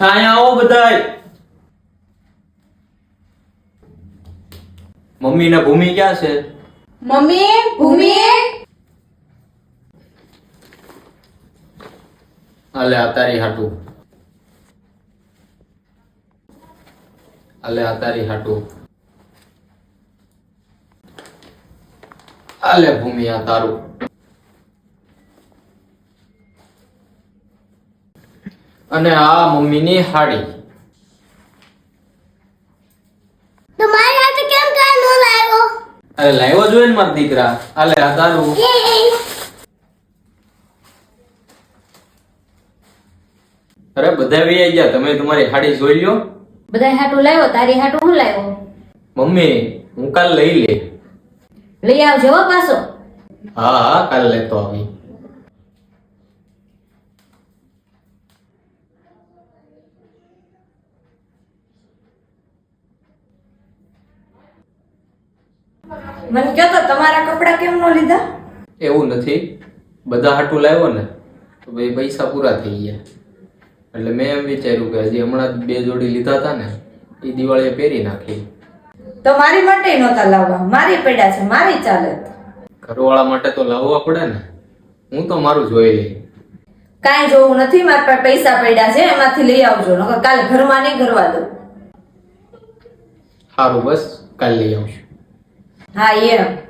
અહીંયા આવો બધાય. મમ્મી ને ભૂમિ ક્યાં છે? મમ્મી ભૂમિ? અલે તારી હાટુ. અલે અતારી તારી હાટુ. અલે ભૂમિ આ તારું. અને આ મમ્મીની હાડી. તમારી હાથે કેમ કાન નો લાવ્યો? અરે લાવ્યો જોઈએ ને મારા દીકરા. અલે આ તારું. અરે બધા વી ગયા. તમે તમારી હાડી જોઈ લ્યો. બધા હાટું લાવ્યો? તારી હાટું હું લાવ્યો? મમ્મી હું કાલ લઈ લે. લઈ આવજો પાછો. હા હા કાલ લેતો આવી મને કહો તો તમારા કપડાં કેમ નો લીધા? એવું નથી. બધા હાટું લાવ્યો ને તો ભાઈ પૈસા પૂરા થઈ ગયા. એટલે મેં એમ વિચાર્યું કે હજી હમણાં જ બે જોડી લીધા હતા ને એ દિવાળીએ પહેરી નાખી. તો મારી માટે નહોતા લાવવા. મારી પડ્યા છે મારી ચાલે. ઘરવાળા માટે તો લાવવા પડે ને. હું તો મારું જોઈ લઈ કાંઈ જોવું નથી મારા પાસે પૈસા પડ્યા છે એમાંથી લઈ આવજો. નકર કાલે ઘરમાં નહીં ઘરવા દઉં. સારું બસ કાલ લઈ આવશું હા એમ